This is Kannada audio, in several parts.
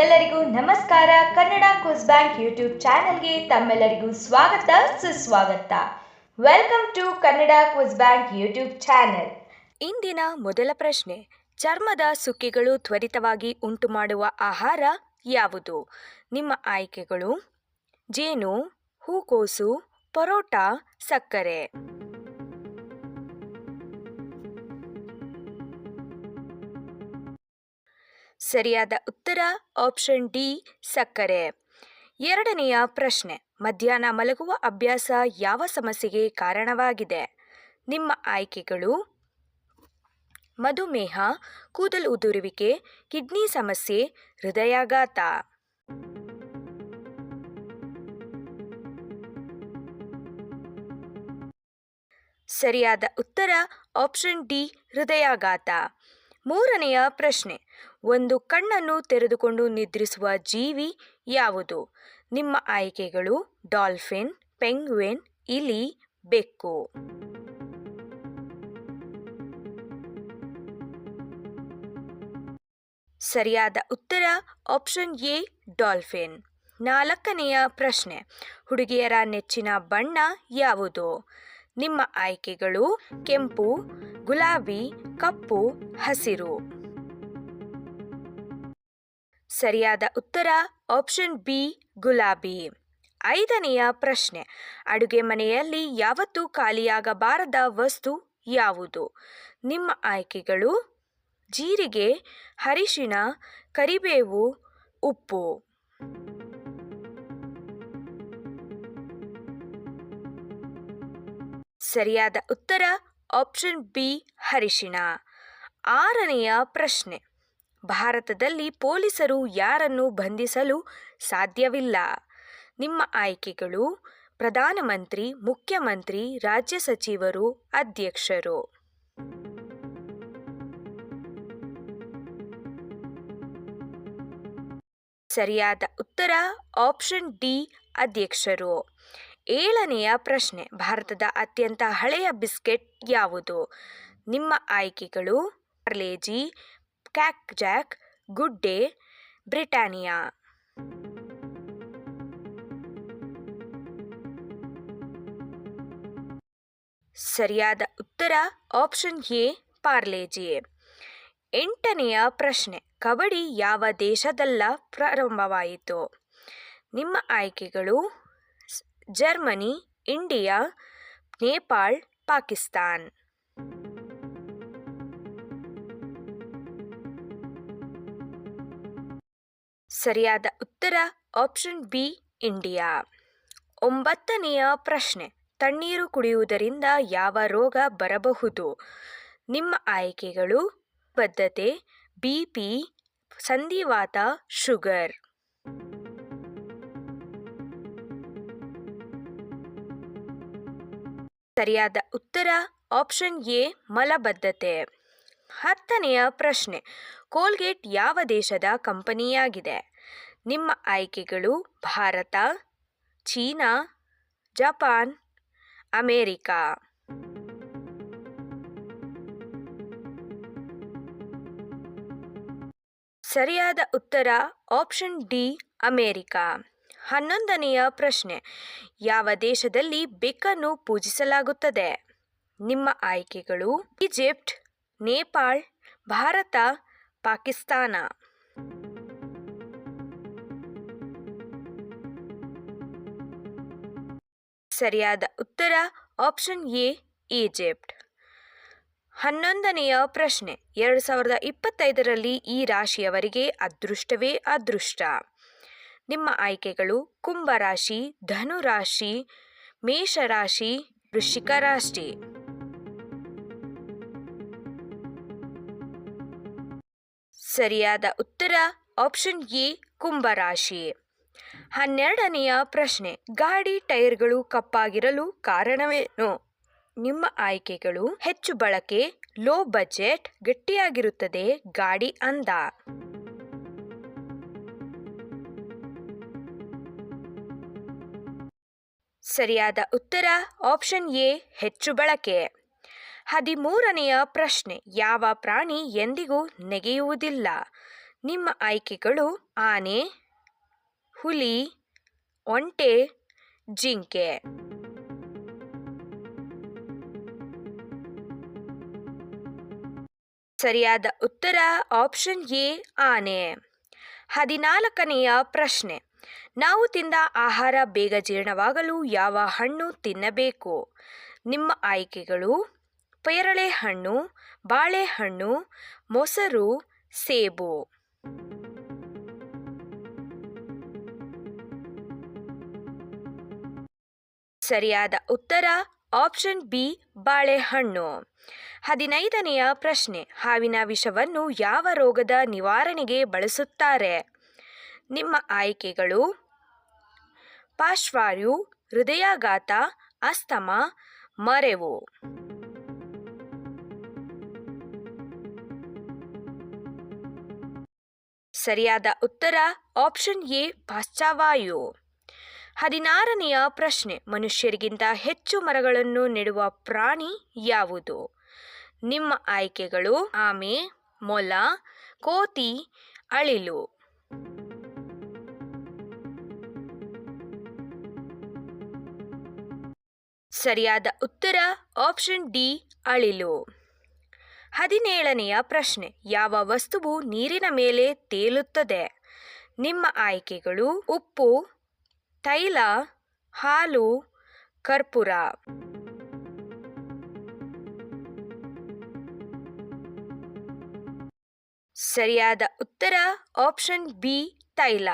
ಎಲ್ಲರಿಗೂ ನಮಸ್ಕಾರ. ಕನ್ನಡ ಕ್ವಿಸ್ ಬ್ಯಾಂಕ್ ಯೂಟ್ಯೂಬ್ ಚಾನೆಲ್ಗೆ ತಮ್ಮೆಲ್ಲರಿಗೂ ಸ್ವಾಗತ, ಸುಸ್ವಾಗತ. Welcome to Kannada quiz bank YouTube channel. ಇಂದಿನ ಮೊದಲ ಪ್ರಶ್ನೆ, ಚರ್ಮದ ಸುಕ್ಕಿಗಳು ತ್ವರಿತವಾಗಿ ಉಂಟು ಮಾಡುವ ಆಹಾರ ಯಾವುದು? ನಿಮ್ಮ ಆಯ್ಕೆಗಳು, ಜೇನು, ಹೂಕೋಸು, ಪರೋಟ, ಸಕ್ಕರೆ. ಸರಿಯಾದ ಉತ್ತರ ಆಪ್ಷನ್ ಡಿ, ಸಕ್ಕರೆ. ಎರಡನೆಯ ಪ್ರಶ್ನೆ, ಮಧ್ಯಾಹ್ನ ಮಲಗುವ ಅಭ್ಯಾಸ ಯಾವ ಸಮಸ್ಯೆಗೆ ಕಾರಣವಾಗಿದೆ? ನಿಮ್ಮ ಆಯ್ಕೆಗಳು, ಮಧುಮೇಹ, ಕೂದಲು ಉದುರುವಿಕೆ, ಕಿಡ್ನಿ ಸಮಸ್ಯೆ, ಹೃದಯಾಘಾತ. ಸರಿಯಾದ ಉತ್ತರ ಆಪ್ಷನ್ ಡಿ, ಹೃದಯಾಘಾತ. ಮೂರನೆಯ ಪ್ರಶ್ನೆ ಒಂದು ಕಣ್ಣನ್ನು ತೆರೆದುಕೊಂಡು ನಿದ್ರಿಸುವ ಜೀವಿ ಯಾವುದು? ನಿಮ್ಮ ಆಯ್ಕೆಗಳು ಡಾಲ್ಫಿನ್, ಪೆಂಗ್ವಿನ್, ಇಲಿ, ಬೆಕ್ಕು. ಸರಿಯಾದ ಉತ್ತರ ಆಪ್ಷನ್ ಎ, ಡಾಲ್ಫಿನ್. ನಾಲ್ಕನೆಯ ಪ್ರಶ್ನೆ. ಹುಡುಗಿಯರ ನೆಚ್ಚಿನ ಬಣ್ಣ ಯಾವುದು? ನಿಮ್ಮ ಆಯ್ಕೆಗಳು ಕೆಂಪು, ಗುಲಾಬಿ, ಕಪ್ಪು, ಹಸಿರು. ಸರಿಯಾದ ಉತ್ತರ ಆಪ್ಷನ್ ಬಿ, ಗುಲಾಬಿ. ಐದನೆಯ ಪ್ರಶ್ನೆ, ಅಡುಗೆ ಮನೆಯಲ್ಲಿ ಯಾವತ್ತೂ ಖಾಲಿಯಾಗಬಾರದ ವಸ್ತು ಯಾವುದು? ನಿಮ್ಮ ಆಯ್ಕೆಗಳು, ಜೀರಿಗೆ, ಅರಿಶಿಣ, ಕರಿಬೇವು, ಉಪ್ಪು. ಸರಿಯಾದ ಉತ್ತರ ಆಪ್ಷನ್ ಬಿ, ಅರಿಶಿಣ. ಆರನೆಯ ಪ್ರಶ್ನೆ ಭಾರತದಲ್ಲಿ ಪೊಲೀಸರು ಯಾರನ್ನು ಬಂಧಿಸಲು ಸಾಧ್ಯವಿಲ್ಲ. ನಿಮ್ಮ ಆಯ್ಕೆಗಳು ಪ್ರಧಾನಮಂತ್ರಿ, ಮುಖ್ಯಮಂತ್ರಿ, ರಾಜ್ಯ ಸಚಿವರು, ಅಧ್ಯಕ್ಷರು. ಸರಿಯಾದ ಉತ್ತರ ಆಪ್ಷನ್ ಡಿ, ಅಧ್ಯಕ್ಷರು. ಏಳನೆಯ ಪ್ರಶ್ನೆ, ಭಾರತದ ಅತ್ಯಂತ ಹಳೆಯ ಬಿಸ್ಕೆಟ್ ಯಾವುದು? ನಿಮ್ಮ ಆಯ್ಕೆಗಳು, Parle G Krackjack, good day, Britannia. ಸರಿಯಾದ ಉತ್ತರ ಆಪ್ಷನ್ ಎ ಪಾರ್ಲೇಜಿ ಎಂಟನೆಯ ಪ್ರಶ್ನೆ, ಕಬಡ್ಡಿ ಯಾವ ದೇಶದಲ್ಲ ಪ್ರಾರಂಭವಾಯಿತು? ನಿಮ್ಮ ಆಯ್ಕೆಗಳು ಜರ್ಮನಿ, ಇಂಡಿಯಾ, ನೇಪಾಳ್, ಪಾಕಿಸ್ತಾನ್. ಸರಿಯಾದ ಉತ್ತರ ಆಪ್ಷನ್ ಬಿ, ಇಂಡಿಯಾ. ಒಂಬತ್ತನೆಯ ಪ್ರಶ್ನೆ, ತಣ್ಣೀರು ಕುಡಿಯುವುದರಿಂದ ಯಾವ ರೋಗ ಬರಬಹುದು? ನಿಮ್ಮ ಆಯ್ಕೆಗಳು, ಬದ್ಧತೆ, ಬಿ ಪಿ, ಸಂಧಿವಾತ, ಶುಗರ್. ಸರಿಯಾದ ಉತ್ತರ ಆಪ್ಷನ್ ಎ, ಮಲಬದ್ಧತೆ. ಹತ್ತನೆಯ ಪ್ರಶ್ನೆ, ಕೋಲ್ಗೇಟ್ ಯಾವ ದೇಶದ ಕಂಪನಿಯಾಗಿದೆ? ನಿಮ್ಮ ಆಯ್ಕೆಗಳು ಭಾರತ, ಚೀನಾ, ಜಪಾನ್, ಅಮೇರಿಕಾ. ಸರಿಯಾದ ಉತ್ತರ ಆಪ್ಷನ್ ಡಿ, ಅಮೇರಿಕಾ. ಹನ್ನೊಂದನೆಯ ಪ್ರಶ್ನೆ, ಯಾವ ದೇಶದಲ್ಲಿ ಬೆಕ್ಕನ್ನು ಪೂಜಿಸಲಾಗುತ್ತದೆ? ನಿಮ್ಮ ಆಯ್ಕೆಗಳು ಈಜಿಪ್ಟ್, ನೇಪಾಳ್, ಭಾರತ, ಪಾಕಿಸ್ತಾನ. ಸರಿಯಾದ ಉತ್ತರ ಆಪ್ಷನ್ ಎ, ಈಜಿಪ್ಟ್. ಹನ್ನೊಂದನೆಯ ಪ್ರಶ್ನೆ. ಎರಡು ಸಾವಿರದ ಇಪ್ಪತ್ತೈದರಲ್ಲಿ ಈ ರಾಶಿಯವರಿಗೆ ಅದೃಷ್ಟವೇ ಅದೃಷ್ಟ? ನಿಮ್ಮ ಆಯ್ಕೆಗಳು ಕುಂಭರಾಶಿ ಧನುರಾಶಿ ಮೇಷರಾಶಿ ವೃಶ್ಚಿಕ ರಾಶಿ. ಸರಿಯಾದ ಉತ್ತರ ಆಪ್ಷನ್ ಎ ಕುಂಭರಾಶಿ ಹನ್ನೆರಡನೆಯ ಪ್ರಶ್ನೆ. ಗಾಡಿ ಟೈರ್ಗಳು ಕಪ್ಪಾಗಿರಲು ಕಾರಣವೇನು? ನಿಮ್ಮ ಆಯ್ಕೆಗಳು ಹೆಚ್ಚು ಬಳಕೆ, ಲೋ ಬಜೆಟ್, ಗಟ್ಟಿಯಾಗಿರುತ್ತದೆ, ಗಾಡಿ ಅಂದ. ಸರಿಯಾದ ಉತ್ತರ, ಆಪ್ಷನ್ ಎ, ಹೆಚ್ಚು ಬಳಕೆ. ಹದಿಮೂರನೆಯ ಪ್ರಶ್ನೆ. ಯಾವ ಪ್ರಾಣಿ ಎಂದಿಗೂ ನೆಗೆಯುವುದಿಲ್ಲ? ನಿಮ್ಮ ಆಯ್ಕೆಗಳು ಆನೆ ಹುಲಿ, ಒಂಟೆ, ಜಿಂಕೆ. ಸರಿಯಾದ ಉತ್ತರ ಆಪ್ಷನ್ ಎ, ಆನೆ. ಹದಿನಾಲ್ಕನೆಯ ಪ್ರಶ್ನೆ. ನಾವು ತಿಂದ ಆಹಾರ ಬೇಗ ಜೀರ್ಣವಾಗಲು ಯಾವ ಹಣ್ಣು ತಿನ್ನಬೇಕು? ನಿಮ್ಮ ಆಯ್ಕೆಗಳು ಪೇರಳೆ ಹಣ್ಣು ಬಾಳೆಹಣ್ಣು ಮೊಸರು, ಸೇಬು. ಸರಿಯಾದ ಉತ್ತರ ಆಪ್ಷನ್ ಬಿ, ಬಾಳೆಹಣ್ಣು. ಹದಿನೈದನೆಯ ಪ್ರಶ್ನೆ. ಹಾವಿನ ವಿಷವನ್ನು ಯಾವ ರೋಗದ ನಿವಾರಣೆಗೆ ಬಳಸುತ್ತಾರೆ? ನಿಮ್ಮ ಆಯ್ಕೆಗಳು ಪಾರ್ಶ್ವಾಯು ಹೃದಯಾಘಾತ, ಅಸ್ತಮ, ಮರೆವು. ಸರಿಯಾದ ಉತ್ತರ ಆಪ್ಷನ್ ಎ, ಪಾಶ್ಚಾವಾಯು. ಹದಿನಾರನೆಯ ಪ್ರಶ್ನೆ, ಮನುಷ್ಯರಿಗಿಂತ ಹೆಚ್ಚು ಮರಗಳನ್ನು ನೆಡುವ ಪ್ರಾಣಿ ಯಾವುದು? ನಿಮ್ಮ ಆಯ್ಕೆಗಳು ಆಮೆ, ಮೊಲ, ಕೋತಿ, ಅಳಿಲು. ಸರಿಯಾದ ಉತ್ತರ, ಆಪ್ಷನ್ ಡಿ, ಅಳಿಲು. ಹದಿನೇಳನೆಯ ಪ್ರಶ್ನೆ, ಯಾವ ವಸ್ತುವು ನೀರಿನ ಮೇಲೆ ತೇಲುತ್ತದೆ? ನಿಮ್ಮ ಆಯ್ಕೆಗಳು ಉಪ್ಪು ತೈಲ, ಹಾಲು, ಕರ್ಪೂರ. ಸರಿಯಾದ ಉತ್ತರ ಆಪ್ಷನ್ ಬಿ ತೈಲ.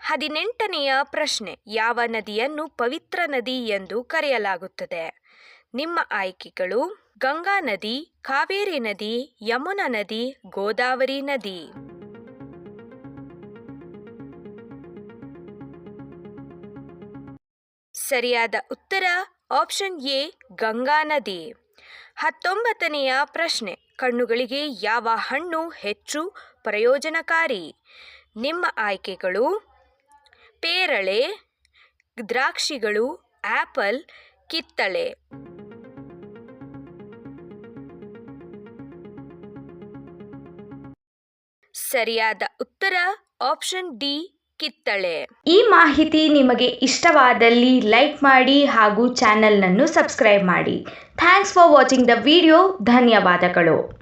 ಹದಿನೆಂಟನೆಯ ಪ್ರಶ್ನೆ, ಯಾವ ನದಿಯನ್ನು ಪವಿತ್ರ ನದಿ ಎಂದು ಕರೆಯಲಾಗುತ್ತದೆ? ನಿಮ್ಮ ಆಯ್ಕೆಗಳು, ಗಂಗಾ ನದಿ, ಕಾವೇರಿ ನದಿ, ಯಮುನಾ ನದಿ, ಗೋದಾವರಿ ನದಿ. ಸರಿಯಾದ ಉತ್ತರ ಆಪ್ಷನ್ ಎ, ಗಂಗಾ ನದಿ. ಹತ್ತೊಂಬತ್ತನೆಯ ಪ್ರಶ್ನೆ, ಕಣ್ಣುಗಳಿಗೆ ಯಾವ ಹಣ್ಣು ಹೆಚ್ಚು ಪ್ರಯೋಜನಕಾರಿ? ನಿಮ್ಮ ಆಯ್ಕೆಗಳು, ಪೇರಳೆ, ದ್ರಾಕ್ಷಿಗಳು, ಆಪಲ್, ಕಿತ್ತಳೆ. ಸರಿಯಾದ ಉತ್ತರ ಆಪ್ಷನ್ ಡಿ ಕಿತ್ತಳೆ. ಈ ಮಾಹಿತಿ ನಿಮಗೆ ಇಷ್ಟವಾದಲ್ಲಿ ಲೈಕ್ ಮಾಡಿ ಹಾಗೂ ಚಾನಲ್ನನ್ನು ಸಬ್ಸ್ಕ್ರೈಬ್ ಮಾಡಿ. Thanks for watching the video. ಧನ್ಯವಾದಗಳು.